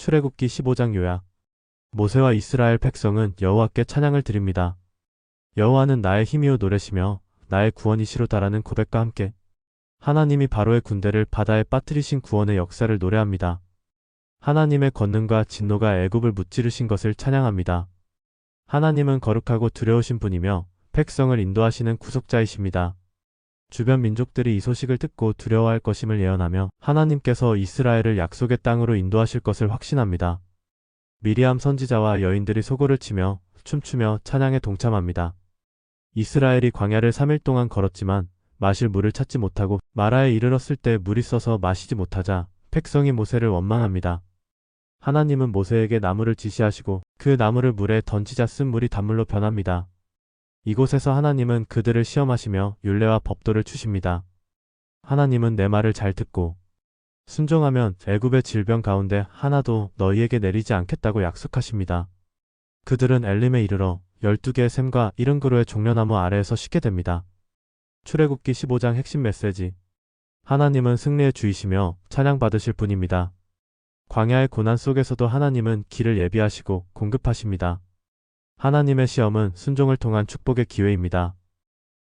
출애굽기 15장 요약 모세와 이스라엘 백성은 여호와께 찬양을 드립니다. 여호와는 나의 힘이요 노래시며 나의 구원이시로다라는 고백과 함께 하나님이 바로의 군대를 바다에 빠뜨리신 구원의 역사를 노래합니다. 하나님의 권능과 진노가 애굽을 무찌르신 것을 찬양합니다. 하나님은 거룩하고 두려우신 분이며 백성을 인도하시는 구속자이십니다. 주변 민족들이 이 소식을 듣고 두려워할 것임을 예언하며 하나님께서 이스라엘을 약속의 땅으로 인도하실 것을 확신합니다. 미리암 선지자와 여인들이 소고를 치며 춤추며 찬양에 동참합니다. 이스라엘이 광야를 3일 동안 걸었지만 마실 물을 찾지 못하고 마라에 이르렀을 때 물이 써서 마시지 못하자 백성이 모세를 원망합니다. 하나님은 모세에게 나무를 지시하시고 그 나무를 물에 던지자 쓴 물이 단물로 변합니다. 이곳에서 하나님은 그들을 시험하시며 율례와 법도를 주십니다. 하나님은 내 말을 잘 듣고 순종하면 애굽의 질병 가운데 하나도 너희에게 내리지 않겠다고 약속하십니다. 그들은 엘림에 이르러 12개의 샘과 70그루의 종려나무 아래에서 쉬게 됩니다. 출애굽기 15장 핵심 메시지 하나님은 승리의 주이시며 찬양받으실 분입니다. 광야의 고난 속에서도 하나님은 길을 예비하시고 공급하십니다. 하나님의 시험은 순종을 통한 축복의 기회입니다.